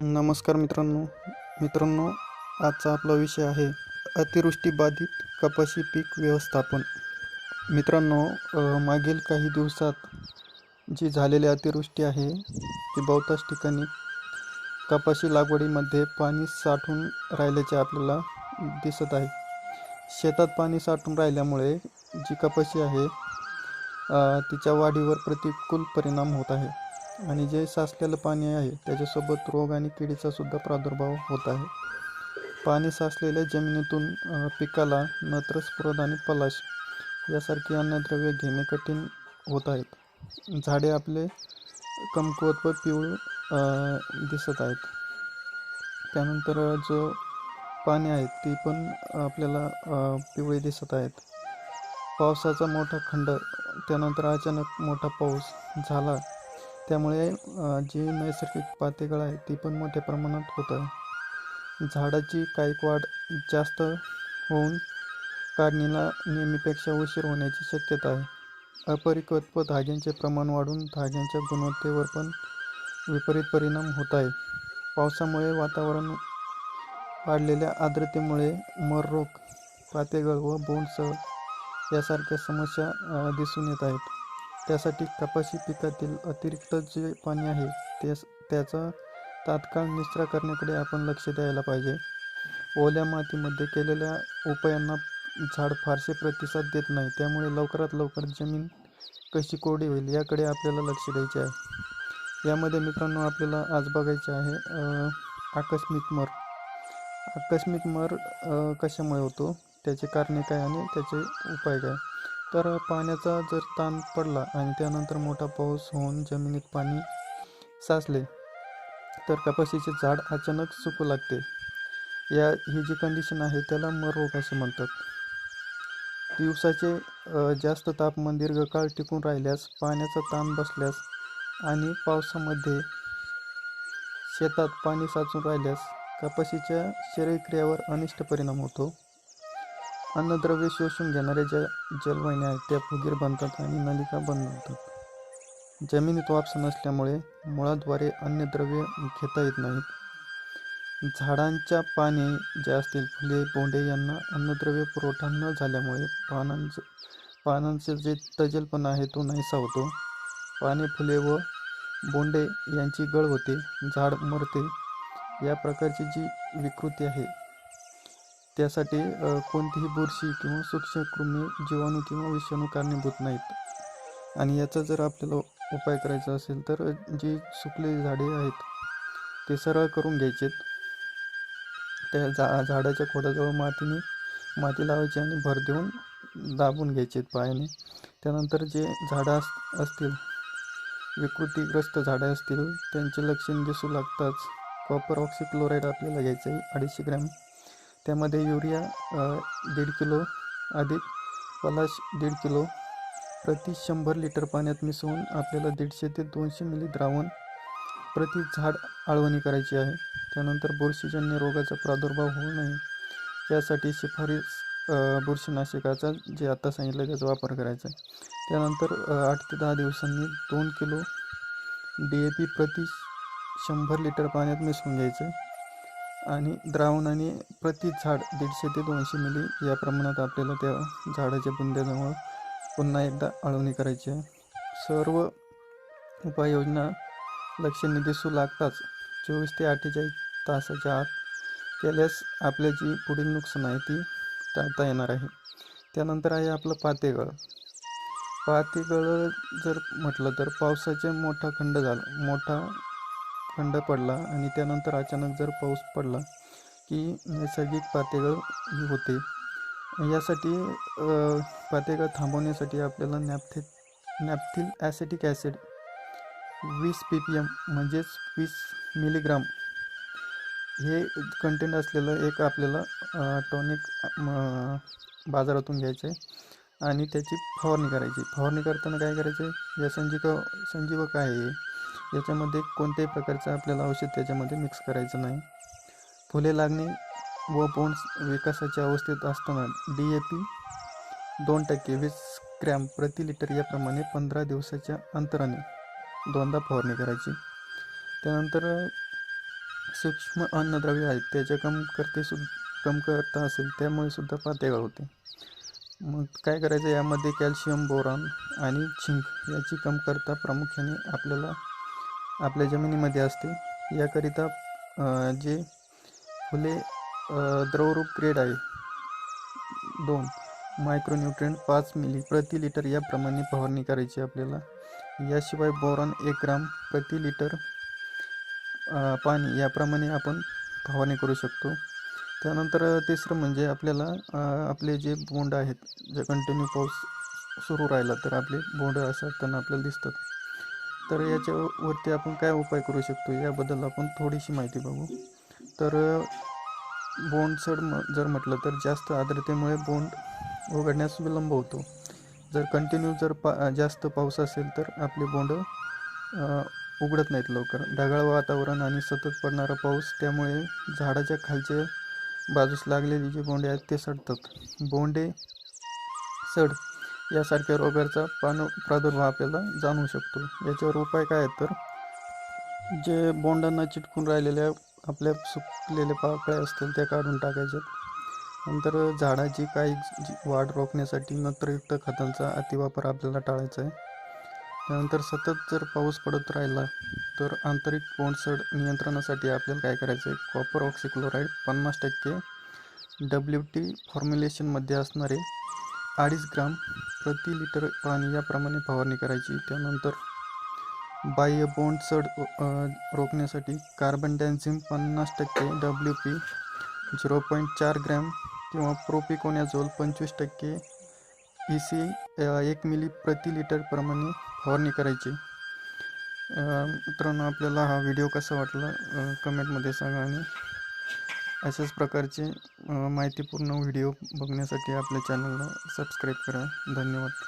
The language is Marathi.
नमस्कार मित्रांनो. मित्रांनो आजचा आपला विषय आहे अतिवृष्टी बाधित कपाशी पीक व्यवस्थापन. मित्रांनो मागील काही दिवसात जी झालेली अतिवृष्टी आहे ती बहुतांश ठिकाणी कपाशी लागवडीमध्ये पाणी साठून राहिल्याचे आपल्याला दिसत आहे. शेतात पाणी साठून राहिल्यामुळे जी कपाशी आहे तिच्या वाढीवर प्रतिकूल परिणाम होत आहे. आणि जे साचलेलं पाणी आहे त्याच्यासोबत रोग आणि किडीचा सुद्धा प्रादुर्भाव होत आहे. पाणी साचलेल्या जमिनीतून पिकाला नत्र स्फुरद आणि पलाश यासारखी अन्नद्रव्य घेणे कठीण होत आहेत. झाडे आपले कमकुवत व पिवळ दिसत आहेत. त्यानंतर जो पाणी आहे ती पण आपल्याला पिवळी दिसत आहेत. पावसाचा मोठा खंड त्यानंतर अचानक मोठा पाऊस झाला त्यामुळे जे जी नैसर्गिक पातेगळ आहे ती पण मोठ्या प्रमाणात होत आहे. झाडाची कायक वाढ जास्त होऊन काढणीला नेहमीपेक्षा उशीर होण्याची शक्यता आहे. अपरिपक्व धाग्यांचे प्रमाण वाढून धाग्यांच्या गुणवत्तेवर पण विपरीत परिणाम होत आहे. पावसामुळे वातावरण वाढलेल्या आर्द्रतेमुळे मर रोग पातेगळ व बोंडसळ यासारख्या समस्या दिसून येत आहेत. त्यासाठी कपाशी पिकातील अतिरिक्त जे पाणी आहे ते त्याचा तात्काळ निचरा करण्याकडे आपण लक्ष द्यायला पाहिजे. ओल्या मातीमध्ये केलेल्या उपायांना झाड फारसे प्रतिसाद देत नाही त्यामुळे लवकरात लवकर जमीन कशी कोरडी होईल याकडे आपल्याला लक्ष द्यायचे आहे. यामध्ये मित्रांनो आपल्याला आज बघायचे आहे आकस्मिक मर. आकस्मिक मर कशामुळे होतो? त्याचे कारणे काय आणि त्याचे उपाय काय? तर पाण्याचा जर ताण पडला आणि त्यानंतर मोठा पाऊस होऊन जमिनीत पाणी साचले तर कपाशीचे झाड अचानक सुकू लागते. या ही जी कंडिशन आहे त्याला मर रोग असे म्हणतात. दिवसाचे जास्त तापमान दीर्घकाळ टिकून राहिल्यास पाण्याचा ताण बसल्यास आणि पावसामध्ये शेतात पाणी साचून राहिल्यास कपाशीच्या शरीरक्रियावर अनिष्ट परिणाम होतो. अन्नद्रव्य शोषून घेणाऱ्या ज्या जलवाहिन्या आहेत. त्या फुगीर बनतात आणि नलिका बंद होतात जमिनीत वापस नसल्यामुळे मुळाद्वारे अन्नद्रव्य घेता येत नाहीत. झाडांच्या पाने जे असतील फुले बोंडे यांना अन्नद्रव्य पुरवठा न झाल्यामुळे पानांचं पानांचे जे तजेलपणा आहे तो नाहीसा होतो. पाने फुले व बोंडे यांची गळ होते. झाड मरते. या प्रकारची जी विकृती आहे त्यासाठी कोणतीही बुरशी किंवा सूक्ष्मकृमी जीवाणू किंवा विषाणू कारणीभूत नाहीत. आणि याचा जर आपल्याला उपाय करायचा असेल तर जी सुकलेली झाडे आहेत ते सरळ करून घ्यायचेत. त्या झा झाडाच्या खोडाजवळ मातीने माती लावायची आणि भर देऊन दाबून घ्यायचेत पायाने. त्यानंतर जे झाडं अस असतील विकृतीग्रस्त झाडे असतील त्यांचे लक्षण दिसू लागताच. कॉपर ऑक्सिक्लोराईड आपल्याला घ्यायचं आहे अडीचशे ग्रॅम. त्यामध्ये युरिया दीड किलो अधिक पलाश दीड किलो. प्रति शंभर लिटर पाण्यात मिसळून आपल्याला दीडशे ते दोनशे मिली द्रावण प्रति झाड आळवणी करायची आहे. त्यानंतर बुरशीजन्य रोगाचा प्रादुर्भाव होऊ नये. यासाठी शिफारस बुरशीनाशकाचा जे आता सांगितलं त्याचा वापर करायचा आहे. त्यानंतर आठ ते दहा दिवसांनी दोन किलो डी ए पी प्रति शंभर लिटर पाण्यात मिसळून घ्यायचं आणि द्रावणाने प्रति झाड दीडशे ते दोनशे मिली या प्रमाणात आपल्याला त्या झाडाच्या बुंद्याजवळ पुन्हा एकदा अळवणी करायची आहे. सर्व उपाययोजना लक्षणे दिसू लागताच चोवीस ते अठ्ठेचाळीस तासाच्या आत केल्यास आपल्या जी पुढील नुकसान आहे ती टाळता येणार आहे. त्यानंतर आहे आपलं पातेगळ. पातेगळ जर म्हटलं तर पावसाचे मोठा खंड झाला मोठा खंड पडला आणि त्यानंतर अचानक जर पाऊस पडला की नैसर्गिक पातेगळ ही होते. यासाठी पातेगळ थांबवण्यासाठी आपल्याला नॅपथे नॅपथिल ॲसिटिक ॲसिड वीस पी पी एम म्हणजेच वीस मिलीग्राम हे कंटेंट असलेलं एक आपल्याला टॉनिक बाजारातून घ्यायचं आहे आणि त्याची फवारणी करायची. फवारणी करताना काय करायचं आहे या संजीव संजीवक आहे. याच्यामध्ये कोणत्याही प्रकारचं आपल्याला औषध त्याच्यामध्ये मिक्स करायचं नाही. फुले लागणे व बोंड्स विकासाच्या अवस्थेत असताना डी ए पी दोन टक्के वीस ग्रॅम प्रति लिटर याप्रमाणे पंधरा दिवसाच्या अंतराने दोनदा फवारणी करायची. त्यानंतर सूक्ष्म अन्नद्रव्य आहेत त्याच्या कमकरते सु कमकरता असेल त्यामुळे सुद्धा पातेगा होते. मग काय करायचं? यामध्ये कॅल्शियम बोरॉन आणि झिंक याची कमतरता प्रामुख्याने आपल्याला आपल्या जमिनीमध्ये असते. याकरिता जे फुले द्रवरूप ग्रेड आहे दोन मायक्रोन्यूट्रिएंट पाच मिली प्रति लिटर याप्रमाणे फवारणी करायची आपल्याला. याशिवाय बोरॉन एक ग्राम प्रति लिटर पाणी याप्रमाणे आपण फवारणी करू शकतो. त्यानंतर तिसरं म्हणजे आपल्याला आपले जे बोंड आहेत जे कंटिन्यू पाऊस सुरू राहिला तर आपले बोंड असताना आपल्याला दिसतात. तर याच्यावरती आपण काय उपाय करू शकतो? याबद्दल आपण थोडीशी माहिती बघू. तर बोंडसड म जर म्हटलं तर जास्त आर्द्रतेमुळे बोंड उघडण्यास विलंब होतो. जर कंटिन्यू जर पा जास्त पाऊस असेल तर आपले बोंड उघडत नाहीत लवकर. ढगाळ वातावरण आणि सतत पडणारा पाऊस त्यामुळे झाडाच्या खालच्या बाजूस लागलेली जी बोंडे आहेत ते सडतात. बोंडे सड यासारख्या रोगाचा पान प्रादुर्भाव आपल्याला जाणवू शकतो. याच्यावर उपाय काय आहेत तर? जे बोंडांना चिटकून राहिलेल्या आपल्या सुकलेल्या पाकळ्या असतील त्या काढून टाकायच्यात. नंतर झाडाची काही वाढ रोखण्यासाठी नत्रयुक्त खतांचा अतिवापर आपल्याला टाळायचा आहे. त्यानंतर सतत जर पाऊस पडत राहिला तर आंतरिक बोंडसड नियंत्रणासाठी आपल्याला काय करायचं आहे? कॉपर ऑक्सिक्लोराईड पन्नास टक्के डब्ल्यू टी फॉर्म्युलेशनमध्ये असणारे अडीच ग्राम प्रति लिटर पाणी याप्रमाणे फवारणी करायची. त्यानंतर बाह्य बोंड चढ रोखण्यासाठी कार्बन डॅन्झिम पन्नास टक्के डब्ल्यू पी झिरो पॉईंट चार ग्रॅम किंवा प्रोपिकोनॅझोल पंचवीस टक्के ई सी एक मिली प्रति लिटरप्रमाणे फवारणी करायची. मित्रांनो आपल्याला हा व्हिडिओ कसा वाटला कमेंटमध्ये सांगा आणि अशाच प्रकारचे माहितीपूर्ण व्हिडिओ बघण्यासाठी आपल्या चॅनलला सबस्क्राईब करा. धन्यवाद.